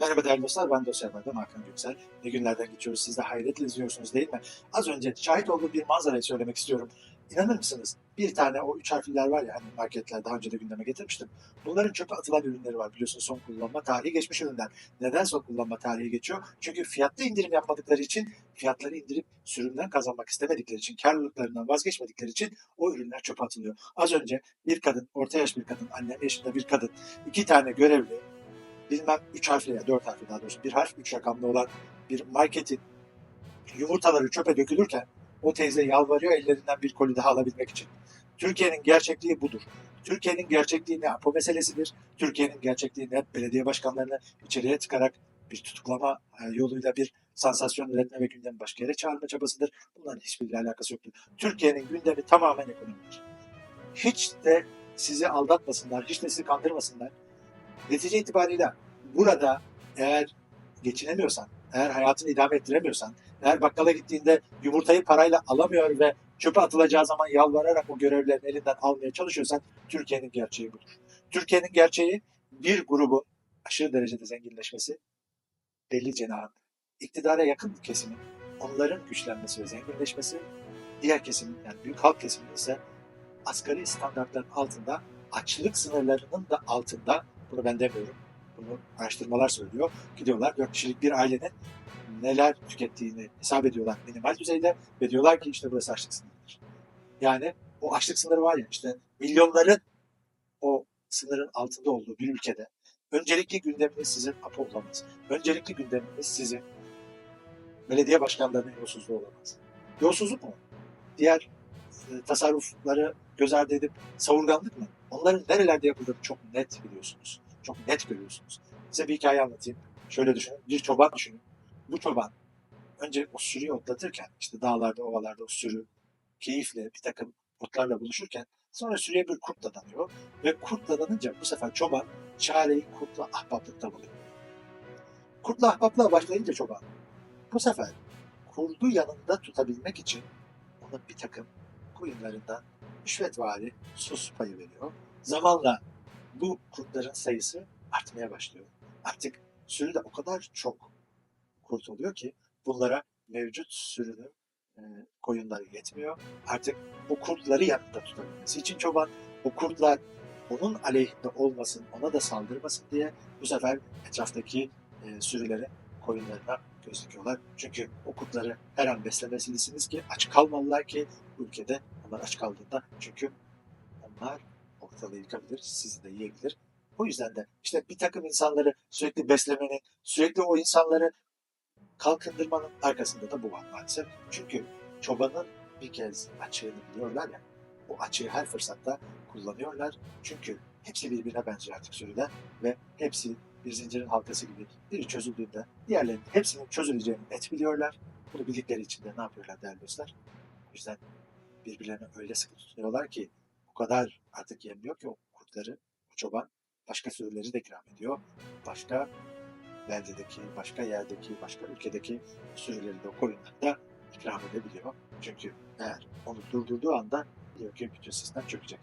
Merhaba değerli dostlar, ben Dosya Haber'den Hakan Göksel. Ne günlerden geçiyoruz, siz de hayretle izliyorsunuz değil mi? Az önce şahit olduğum bir manzarayı söylemek istiyorum. İnanır mısınız? Bir tane o üç harfliler var ya hani marketler daha önce de gündeme getirmiştim. Bunların çöpe atılan ürünleri var biliyorsun son kullanma tarihi geçmiş ürünler. Neden son kullanma tarihi geçiyor? Çünkü fiyatta indirim yapmadıkları için, fiyatları indirip sürümden kazanmak istemedikleri için, karlılıklarından vazgeçmedikleri için o ürünler çöpe atılıyor. Az önce bir kadın, orta yaş bir kadın, annem yaşında bir kadın, iki tane görevli, bilmem 3 harfli ya 4 harfli daha doğrusu bir harf 3 rakamlı olan bir marketin yumurtaları çöpe dökülürken o teyze yalvarıyor ellerinden bir koli daha alabilmek için. Türkiye'nin gerçekliği budur. Türkiye'nin gerçekliği ne Apo meselesidir. Türkiye'nin gerçekliği ne belediye başkanlarını içeriye tıkarak bir tutuklama e, yoluyla bir sansasyon üretme ve gündemi başka yere çağırma çabasıdır. Bunların hiçbiriyle alakası yoktur. Türkiye'nin gündemi tamamen ekonomidir. Hiç de sizi aldatmasınlar, hiç de sizi kandırmasınlar. Netice itibariyle burada eğer geçinemiyorsan, eğer hayatını idame ettiremiyorsan, eğer bakkala gittiğinde yumurtayı parayla alamıyor ve çöpe atılacağı zaman yalvararak o görevlerin elinden almaya çalışıyorsan Türkiye'nin gerçeği budur. Türkiye'nin gerçeği bir grubun aşırı derecede zenginleşmesi, belli cenahın, iktidara yakın bir kesimin, onların güçlenmesi ve zenginleşmesi, diğer kesimin yani büyük halk kesiminin ise asgari standartların altında, açlık sınırlarının da altında, bunu ben demiyorum, bunu araştırmalar söylüyor. Gidiyorlar 4 kişilik bir ailenin neler tükettiğini hesap ediyorlar minimal düzeyde ve diyorlar ki işte burası açlık sınırıdır. Yani o açlık sınırı var ya işte milyonların o sınırın altında olduğu bir ülkede öncelikli gündeminiz sizin APO olamaz. Öncelikli gündeminiz sizin belediye başkanlarının yolsuzluğu olamaz. Yolsuzluk mu? Diğer e, tasarrufları göz ardı edip savurganlık mı? Onların nerelerde yapıldığını çok net biliyorsunuz. Çok net görüyorsunuz. Size bir hikaye anlatayım. Şöyle düşünün. Bir çoban düşünün. Bu çoban önce o sürüyü otlatırken işte dağlarda, ovalarda o sürü keyifle bir takım otlarla buluşurken sonra sürüye bir kurt dadanıyor ve kurt dadanınca bu sefer çoban çareyi kurtla ahbaplıkta buluyor. Kurtla ahbaplığa başlayınca çoban bu sefer kurdu yanında tutabilmek için ona bir takım koyunlarından rüşvetvari sus payı veriyor. Zamanla bu kurtların sayısı artmaya başlıyor. Artık sürüde o kadar çok kurt oluyor ki bunlara mevcut sürünün e, koyunları yetmiyor. Artık o kurtları yanında tutabilmesi için çoban o kurtlar onun aleyhinde olmasın, ona da saldırmasın diye bu sefer etraftaki e, sürülerin koyunlarına göz dikiyorlar. Çünkü o kurtları her an beslemelisiniz ki aç kalmalılar ki bu ülkede onlar aç kaldığında çünkü onlar ortalığı yıkabilir, sizi de yiyebilir. O yüzden de işte bir takım insanları sürekli beslemenin, sürekli o insanları kalkındırmanın arkasında da bu var maalesef. Çünkü çobanın bir kez açığını biliyorlar ya, o açığı her fırsatta kullanıyorlar. Çünkü hepsi birbirine benziyor artık sürüde ve hepsi bir zincirin halkası gibi biri çözüldüğünde diğerlerinin hepsinin çözüleceğini net biliyorlar. Bunu bildikleri için de ne yapıyorlar değerli dostlar? O yüzden birbirlerine öyle sıkı tutuyorlar ki kadar artık yemiyor ki o kurtları, o çoban başka sürüleri de ikram ediyor. Başka beldedeki, başka yerdeki, başka ülkedeki sürüleri de o koyunları da ikram edebiliyor. Çünkü eğer onu durdurduğu anda biliyor ki bütün sistem çökecek.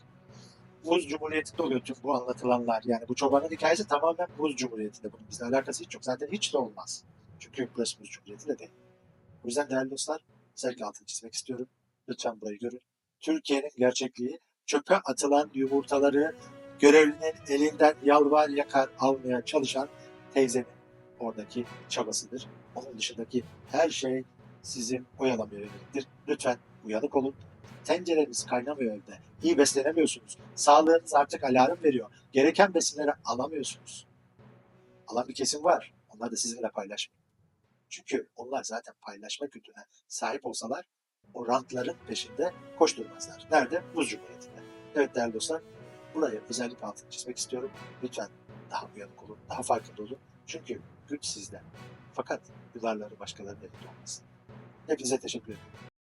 Muz Cumhuriyeti'nde oluyor tüm bu anlatılanlar. Yani bu çobanın hikayesi tamamen Muz Cumhuriyeti'nde. Bunun bizle alakası hiç yok. Zaten hiç de olmaz. Çünkü burası Muz Cumhuriyeti de değil. O yüzden değerli dostlar, özellikle altını çizmek istiyorum. Lütfen burayı görün. Türkiye'nin gerçekliği çöpe atılan yumurtaları görevlinin elinden yalvar yakar almaya çalışan teyzenin oradaki çabasıdır. Onun dışındaki her şey sizin oyalamaya yöneliktir. Lütfen uyanık olun. Tencereniz kaynamıyor evde. İyi beslenemiyorsunuz. Sağlığınız artık alarm veriyor. Gereken besinleri alamıyorsunuz. Alan bir kesim var. Onlar da sizinle paylaşmıyor. Çünkü onlar zaten paylaşma kültürüne sahip olsalar o rantların peşinde koşturmazlar. Nerede? Muz Cumhuriyeti'nde. Evet değerli dostlar, buraya özellikle altını çizmek istiyorum. Lütfen daha uyanık olun, daha farkında olun. Çünkü güç sizde. Fakat yularları başkalarının elinde olmasın. Hepinize teşekkür ederim.